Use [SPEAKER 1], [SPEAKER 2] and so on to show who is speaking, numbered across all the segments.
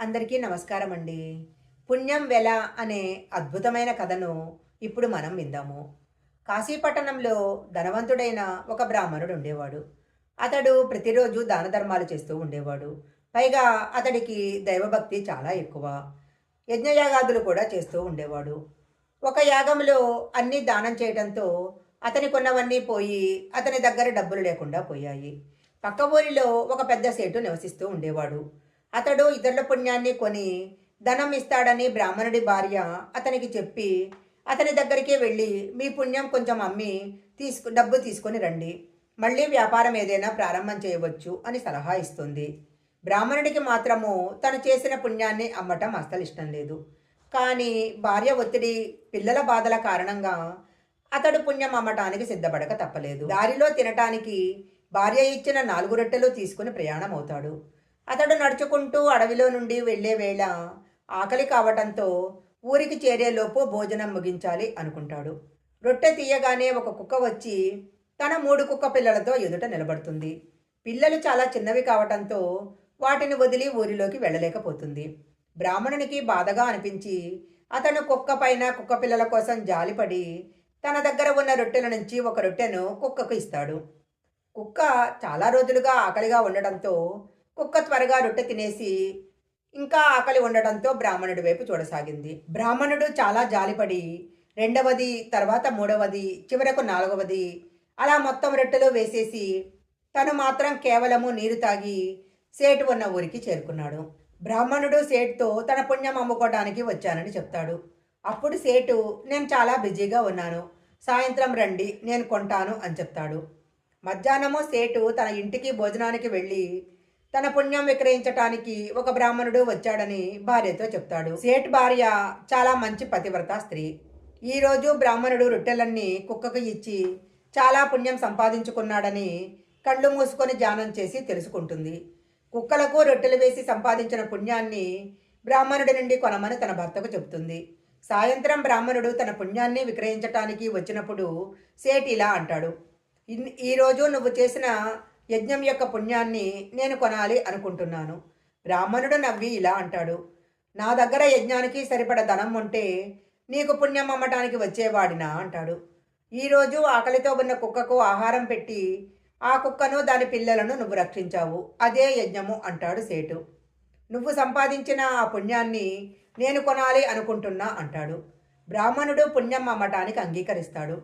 [SPEAKER 1] అందరికీ నమస్కారం అండి పుణ్యం వెల అనే అద్భుతమైన కథను ఇప్పుడు మనం విందాము. కాశీపట్టణంలో ధనవంతుడైన ఒక బ్రాహ్మణుడు ఉండేవాడు. అతడు ప్రతిరోజు దాన ధర్మాలు చేస్తూ ఉండేవాడు. పైగా అతడికి దైవభక్తి చాలా ఎక్కువ. యజ్ఞయాగాదులు కూడా చేస్తూ ఉండేవాడు. ఒక యాగంలో అన్నీ దానం చేయడంతో అతని కొన్నవన్నీ పోయి అతని దగ్గర డబ్బులు లేకుండా పోయాయి. పక్క ఊరిలో ఒక పెద్ద సేటు నివసిస్తూ ఉండేవాడు. అతడు ఇతరుల పుణ్యాన్ని కొని ధనం ఇస్తాడని బ్రాహ్మణుడి భార్య అతనికి చెప్పి అతని దగ్గరికి వెళ్ళి మీ పుణ్యం కొంచెం అమ్మి తీసుకు డబ్బు తీసుకొని రండి. మళ్ళీ వ్యాపారం ఏదైనా ప్రారంభం చేయవచ్చు అని సలహా ఇస్తుంది. బ్రాహ్మణుడికి మాత్రము తను చేసిన పుణ్యాన్ని అమ్మటం అస్సలు ఇష్టం లేదు. కానీ భార్య ఒత్తిడి పిల్లల బాధల కారణంగా అతడు పుణ్యం అమ్మటానికి సిద్ధపడక తప్పలేదు. దారిలో తినటానికి భార్య ఇచ్చిన నాలుగు రొట్టెలు తీసుకుని ప్రయాణం అవుతాడు అతడు నడుచుకుంటూ అడవిలో నుండి వెళ్ళే వేళ ఆకలి కావటంతో ఊరికి చేరేలోపు భోజనం ముగించాలి అనుకుంటాడు. రొట్టె తీయగానే ఒక కుక్క వచ్చి తన మూడు కుక్క పిల్లలతో ఎదుట నిలబడుతుంది. పిల్లలు చాలా చిన్నవి కావటంతో వాటిని వదిలి ఊరిలోకి వెళ్ళలేకపోతుంది. బ్రాహ్మణునికి బాధగా అనిపించి అతను కుక్క పైన కుక్క పిల్లల కోసం జాలిపడి తన దగ్గర ఉన్న రొట్టెల నుంచి ఒక రొట్టెను కుక్కకు ఇస్తాడు. కుక్క చాలా రోజులుగా ఆకలిగా ఉండడంతో కుక్క త్వరగా రొట్టె తినేసి ఇంకా ఆకలి ఉండడంతో బ్రాహ్మణుడి వైపు చూడసాగింది. బ్రాహ్మణుడు చాలా జాలిపడి రెండవది తర్వాత మూడవది చివరకు నాలుగవది అలా మొత్తం రొట్టెలో వేసేసి తను మాత్రం కేవలము నీరు తాగి సేటు ఉన్న ఊరికి చేరుకున్నాడు. బ్రాహ్మణుడు సేటుతో తన పుణ్యం అమ్ముకోవడానికి వచ్చానని చెప్తాడు. అప్పుడు సేటు నేను చాలా బిజీగా ఉన్నాను. సాయంత్రం రండి నేను కొంటాను అని చెప్తాడు. మధ్యాహ్నము సేటు తన ఇంటికి భోజనానికి వెళ్ళి తన పుణ్యం విక్రయించటానికి ఒక బ్రాహ్మణుడు వచ్చాడని భార్యతో చెప్తాడు. సేట్ భార్య చాలా మంచి పతివ్రత స్త్రీ. ఈరోజు బ్రాహ్మణుడు రొట్టెలన్నీ కుక్కకు ఇచ్చి చాలా పుణ్యం సంపాదించుకున్నాడని కళ్ళు మూసుకొని ధ్యానం చేసి తెలుసుకుంటుంది. కుక్కలకు రొట్టెలు వేసి సంపాదించిన పుణ్యాన్ని బ్రాహ్మణుడి నుండి కొనమని తన భర్తకు చెబుతుంది. సాయంత్రం బ్రాహ్మణుడు తన పుణ్యాన్ని విక్రయించటానికి వచ్చినప్పుడు సేటి ఇలా అంటాడు. ఇన్- ఈరోజు నువ్వు చేసిన యజ్ఞం యొక్క పుణ్యాన్ని నేను కొనాలి అనుకుంటున్నాను. బ్రాహ్మణుడు నవ్వి ఇలా అంటాడు నా దగ్గర యజ్ఞానికి సరిపడ ధనం ఉంటే నీకు పుణ్యం అమ్మటానికి వచ్చేవాడినా? అంటాడు. ఈరోజు ఆకలితో ఉన్న కుక్కకు ఆహారం పెట్టి ఆ కుక్కను దాని పిల్లలను నువ్వు రక్షించావు అదే యజ్ఞము అంటాడు సేటు. నువ్వు సంపాదించిన ఆ పుణ్యాన్ని నేను కొనాలి అనుకుంటున్నా అంటాడు. బ్రాహ్మణుడు పుణ్యం అమ్మటానికి అంగీకరిస్తాడు.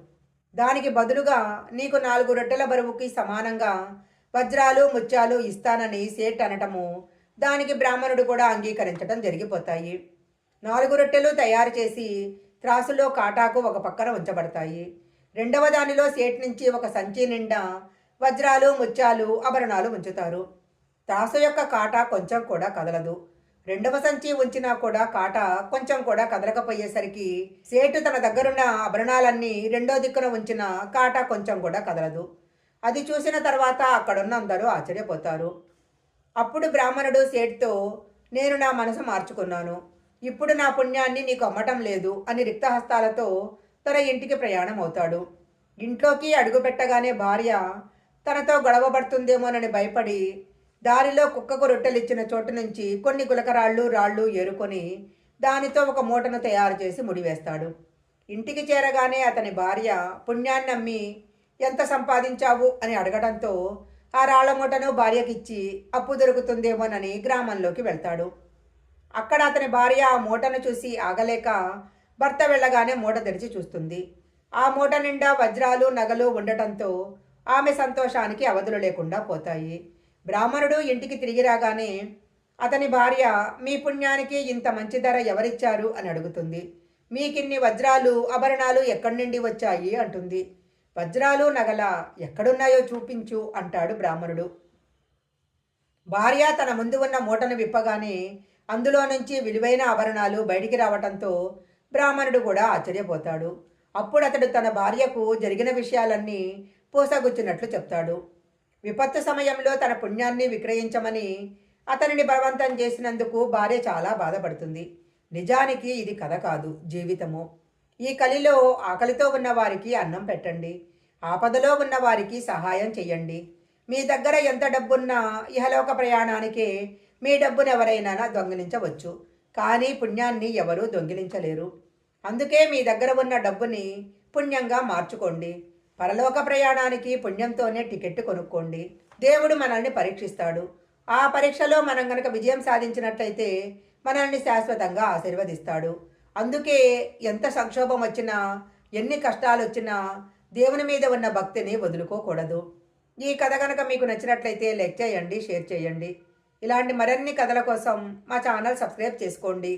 [SPEAKER 1] దానికి బదులుగా నీకు నాలుగు రొట్టెల బరువుకి సమానంగా వజ్రాలు ముత్యాలు ఇస్తానని సేట్ అనటము దానికి బ్రాహ్మణుడు కూడా అంగీకరించడం జరిగిపోతాయి. నాలుగు రొట్టెలు తయారు చేసి త్రాసులో కాటాకు ఒక పక్కన ఉంచబడతాయి. రెండవ దానిలో సేట్ నుంచి ఒక సంచి నిండా వజ్రాలు ముత్యాలు ఆభరణాలు ఉంచుతారు. త్రాసు యొక్క కాటా కొంచెం కూడా కదలదు. రెండవ సంచి ఉంచినా కూడా కాట కొంచెం కూడా కదలకపోయేసరికి సేటు తన దగ్గరున్న ఆభరణాలన్నీ రెండో దిక్కున ఉంచిన కాట కొంచెం కూడా కదలదు. అది చూసిన తర్వాత అక్కడున్న అందరూ ఆశ్చర్యపోతారు. అప్పుడు బ్రాహ్మణుడు సేట్తో నేను నా మనసు మార్చుకున్నాను. ఇప్పుడు నా పుణ్యాన్ని నీకు అమ్మటం లేదు అని రిక్తహస్తాలతో తన ఇంటికి ప్రయాణం అవుతాడు ఇంట్లోకి అడుగుపెట్టగానే భార్య తనతో గొడవబడుతుందేమోనని భయపడి దారిలో కుక్కకు రొట్టెలిచ్చిన చోటు నుంచి కొన్ని గులకరాళ్ళు రాళ్ళు ఏరుకొని దానితో ఒక మూటను తయారు చేసి ముడివేస్తాడు. ఇంటికి చేరగానే అతని భార్య పుణ్యాన్ని అమ్మి ఎంత సంపాదించావు అని అడగడంతో ఆ రాళ్ళ మూటను భార్యకిచ్చి అప్పు దొరుకుతుందేమోనని గ్రామంలోకి వెళ్తాడు. అక్కడ అతని భార్య ఆ మూటను చూసి ఆగలేక భర్త వెళ్ళగానే మూట తెరిచి చూస్తుంది. ఆ మూట నిండా వజ్రాలు నగలు ఉండటంతో ఆమె సంతోషానికి అవధులు లేకుండా పోతాయి. బ్రాహ్మణుడు ఇంటికి తిరిగి రాగానే అతని భార్య మీ పుణ్యానికి ఇంత మంచి ధర ఎవరిచ్చారు? అని అడుగుతుంది. మీకిన్ని వజ్రాలు ఆభరణాలు ఎక్కడి నుండి వచ్చాయి? అంటుంది. వజ్రాలు నగల ఎక్కడున్నాయో చూపించు అంటాడు బ్రాహ్మణుడు. భార్య తన ముందు ఉన్న మూటను విప్పగానే అందులో నుంచి విలువైన ఆభరణాలు బయటికి రావటంతో బ్రాహ్మణుడు కూడా ఆశ్చర్యపోతాడు. అప్పుడు అతడు తన భార్యకు జరిగిన విషయాలన్నీ పూసగుచ్చినట్లు చెప్తాడు. విపత్తు సమయంలో తన పుణ్యాన్ని విక్రయించమని అతనిని బలవంతం చేసినందుకు భార్య చాలా బాధపడుతుంది. నిజానికి ఇది కథ కాదు జీవితము. ఈ కలిలో ఆకలితో ఉన్నవారికి అన్నం పెట్టండి. ఆపదలో ఉన్న వారికి సహాయం చెయ్యండి. మీ దగ్గర ఎంత డబ్బున్నా ఇహలోక ప్రయాణానికే మీ డబ్బును ఎవరైనా దొంగిలించవచ్చు. కానీ పుణ్యాన్ని ఎవరూ దొంగిలించలేరు. అందుకే మీ దగ్గర ఉన్న డబ్బుని పుణ్యంగా మార్చుకోండి. పరలోక ప్రయాణానికి పుణ్యంతోనే టికెట్ కొనుక్కోండి. దేవుడు మనల్ని పరీక్షిస్తాడు. ఆ పరీక్షలో మనం గనక విజయం సాధించినట్లయితే మనల్ని శాశ్వతంగా ఆశీర్వదిస్తాడు. అందుకే ఎంత సంక్షోభం వచ్చినా ఎన్ని కష్టాలు వచ్చినా దేవుని మీద ఉన్న భక్తిని వదులుకోకూడదు. ఈ కథ కనుక మీకు నచ్చినట్లయితే లైక్ చేయండి షేర్ చేయండి. ఇలాంటి మరిన్ని కథల కోసం మా ఛానల్ సబ్స్క్రైబ్ చేసుకోండి.